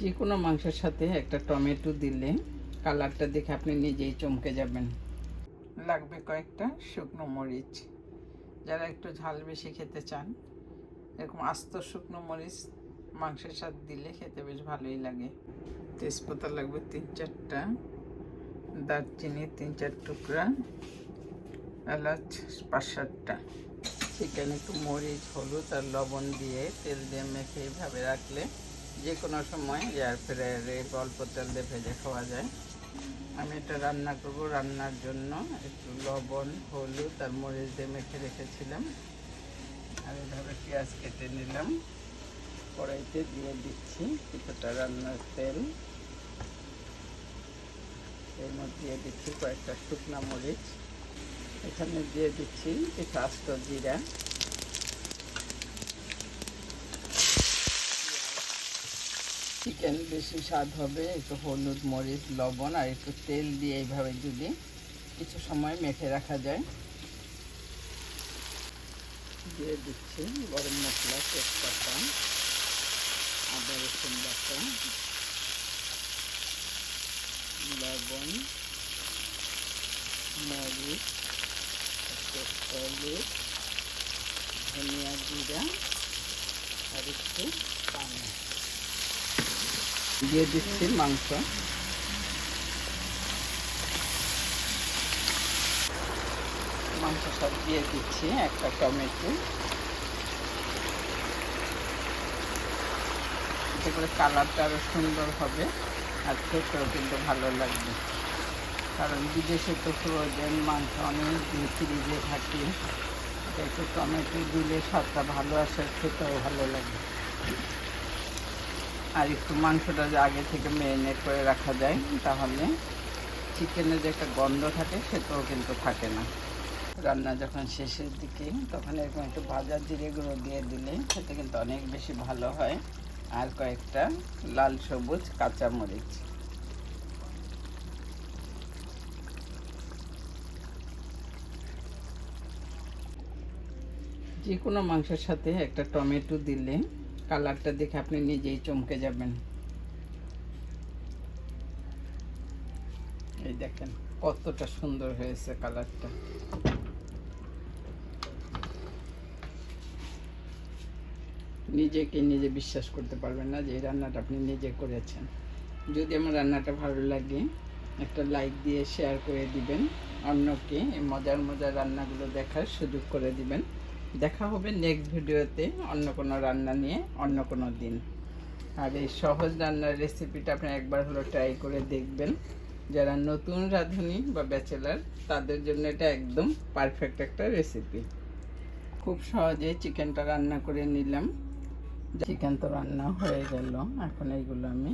যে কোনো মাংসের সাথে একটা টমেটো দিলে কালারটা দেখে আপনি নিজেই চমকে যাবেন। লাগবে কয়েকটা শুকনো মরিচ। যারা একটু ঝাল বেশি খেতে চান, এরকম আস্ত শুকনো মরিচ মাংসের সাথে দিলে খেতে বেশ ভালোই লাগে। তেজপাতা লাগবে তিন চারটা, দারচিনি তিন চার টুকরা, এলাচ পাঁচ সাতটা। চিকেন একটু মরিচ, হলুদ আর লবণ দিয়ে তেল দিয়ে মেখে এইভাবে রাখলে যে কোনো সময় এয়ার ফ্রায়ারে অল্প তেল দিয়ে ভেজে খাওয়া যায়। আমি এটা রান্না করব। রান্নার জন্য একটু লবণ, হলুদ আর মরিচ দিয়ে মেখে রেখেছিলাম। আর এইভাবে পেঁয়াজ কেটে নিলাম। কড়াইতে দিয়ে দিচ্ছি কিছুটা রান্নার তেল। এর মধ্যে দিয়ে দিচ্ছি কয়েকটা শুকনা মরিচ। এখানে দিয়ে দিচ্ছি কিছু আস্ত জিরা। চিকেন বেশি স্বাদ হবে, একটু হলুদ, মরিচ, লবণ আর একটু তেল দিয়ে এইভাবে যদি কিছু সময় মেখে রাখা যায়। দিয়ে দিচ্ছি গরম মশলা, তেজপাতা, আদা, রসুন বাটা, লবণ, মরিচ হলুদ ধনিয়া জিরা আর একটু পানি। দিয়ে দিচ্ছি মাংস। মাংস সব দিয়ে দিচ্ছি, একটা টমেটো। এতে করে কালারটা আরও সুন্দর হবে, আর খেতেও কিন্তু ভালো লাগবে। কারণ বিদেশে তো ফ্রোজেন মাংস অনেক দিন ফ্রিজে থাকে। একটু টমেটো দিলে স্বাদটা ভালো আসে, খেতেও ভালো লাগে। আর একটু মাংসটা আগে থেকে ম্যারিনেট করে রাখা যায়, তাহলে চিকেনের যে একটা গন্ধ থাকে, সেটাও কিন্তু থাকে না। রান্না যখন শেষের দিকে, তখন এরকম একটু ভাজা জিরে গুঁড়ো দিয়ে দিলে খেতে কিন্তু অনেক বেশি ভালো হয়। আর কয়েকটা লাল সবুজ কাঁচা মরিচ যে কোনো মাংসের সাথে একটা টমেটো দিলে কালারটা দেখে আপনি নিজেই চমকে যাবেন। এই দেখেন, কতটা সুন্দর হয়েছে কালারটা। নিজেকে নিজে বিশ্বাস করতে পারবেন না যে রান্নাটা আপনি নিজে করেছেন। যদি আমার রান্নাটা ভালো লাগে, একটা লাইক দিয়ে শেয়ার করে দিবেন। অন্যকে মজার মজার রান্নাগুলো দেখার সুযোগ করে দিবেন। দেখা হবে নেক্সট ভিডিওতে অন্য কোনো রান্না নিয়ে, অন্য কোনো দিন। আর এই সহজ রান্নার রেসিপিটা আপনি একবার হলো ট্রাই করে দেখবেন। যারা নতুন রাঁধুনি বা ব্যাচেলার তাদের জন্য এটা একদম পারফেক্ট একটা রেসিপি খুব সহজে চিকেনটা রান্না করে নিলাম। চিকেন তো রান্না হয়ে গেল, এখন এইগুলো আমি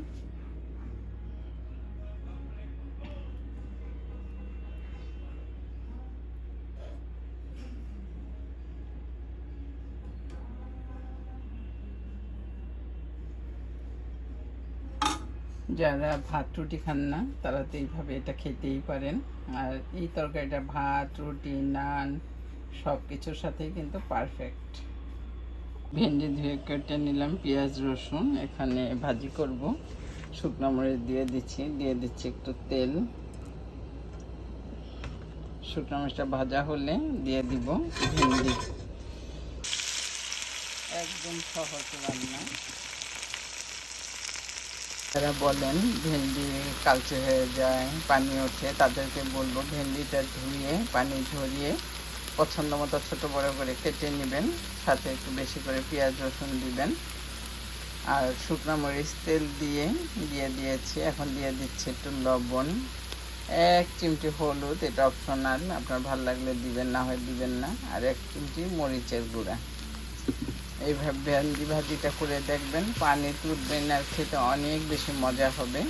যারা ভাত রুটি খান না, তারা তো এইভাবে এটা খেতেই পারেন। আর এই তরকারিটা ভাত, রুটি, নান সব কিছুর সাথেই কিন্তু পারফেক্ট ভেন্ডি ধুয়ে কেটে নিলাম, পেঁয়াজ, রসুন, এখানে ভাজি করব। শুকনো মরিচ দিয়ে দিচ্ছি দিয়ে দিচ্ছি একটু তেল। শুকনো মরিচটা ভাজা হলে দিয়ে দিব ভেন্ডি। একদম সহজ রান্না। যারা বলেন, ভেন্ডি কালচে হয়ে যায়, পানি ওঠে। তাদেরকে বলব ভেন্ডিটা ধুয়ে, পানি ঝরিয়ে, পছন্দ মতো ছোটো বড়ো করে কেটে নেবেন, সাথে একটু বেশি করে পেঁয়াজ, রসুন দিবেন। আর শুকনো মরিচ তেল দিয়ে দিয়ে দিয়েছি। এখন দিয়ে দিচ্ছি একটু লবণ। এক চিমটি হলুদ, এটা অপশনাল আপনার ভালো লাগলে দিবেন, না হয় দিবেন না। আর এক চিমটি মরিচের গুঁড়া। এইভাবে ভেন্ডি ভাজিটা করে দেখবেন, পানি তুলবেন আর খেতে অনেক বেশি মজা হবে।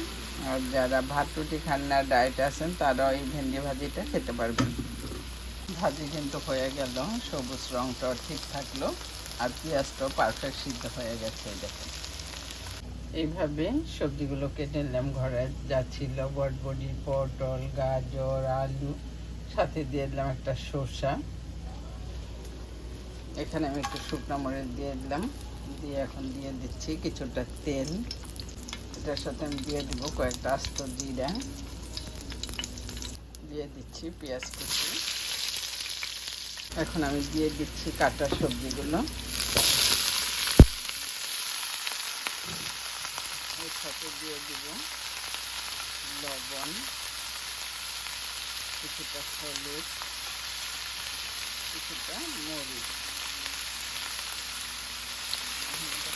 আর যারা ভাত রুটি খান না, ডায়েট আছেন, তারাও এই ভেন্ডি ভাজিটা খেতে পারবেন। ভাজি কিন্তু হয়ে গেল, সবুজ রঙটাও ঠিক থাকল, আর পেঁয়াজটাও পারফেক্ট সিদ্ধ হয়ে গেছে দেখেন। এইভাবে সবজিগুলো কেটে নিলাম, ঘরে যা ছিল বটবডি পটল, গাজর, আলু, সাথে দিয়ে দিলাম একটা শসা এখানে আমি একটু শুকনো মরিচ দিয়ে দিলাম। দিয়ে এখন দিয়ে দিচ্ছি কিছুটা তেল। এটার সাথে আমি দিয়ে দিব কয়েকটা আস্ত জিরা। দিয়ে দিচ্ছি পেঁয়াজ কুচি। এখন আমি দিয়ে দিচ্ছি কাটা সবজিগুলো। সাথে দিয়ে দিব লবণ, কিছুটা হলুদ, কিছুটা মরিচ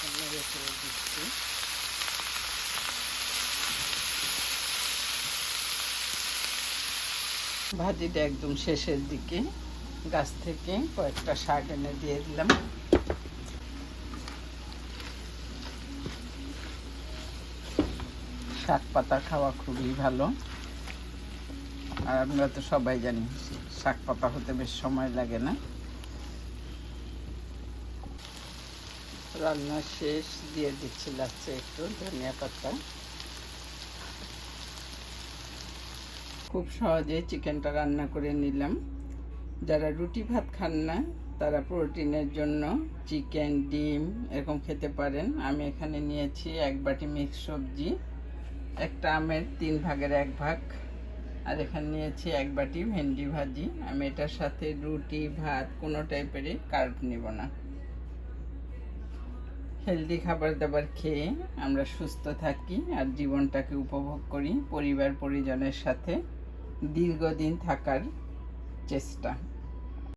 আমি চেড়ে দিচ্ছি। ভাজিটা একদম শেষের দিকে গাছ থেকে কয়েকটা শাক এনে দিয়ে দিলাম। শাক পাতা খাওয়া খুবই ভালো। আর আমরা তো সবাই জানি শাক পাতা হতে বেশ সময় লাগে না। রান্না শেষ, দিয়ে দিচ্ছি লাচ্ছে একটু, ধনিয়া পাতা। খুব সহজে চিকেনটা রান্না করে নিলাম। যারা রুটি ভাত খান না, তারা প্রোটিনের জন্য চিকেন, ডিম এরকম খেতে পারেন। আমি এখানে নিয়েছি এক বাটি মিক্স সবজি, একটা আমের তিন ভাগের এক ভাগ, আর এখানে নিয়েছি এক বাটি ভেন্ডি ভাজি। আমি এটার সাথে রুটি, ভাত কোনো টাইপেরই কার্ব নিব না। হেলদি খাবার দাবার খেয়ে আমরা সুস্থ থাকি আর জীবনটাকে উপভোগ করি পরিবার পরিজনের সাথে দীর্ঘদিন থাকার চেষ্টা।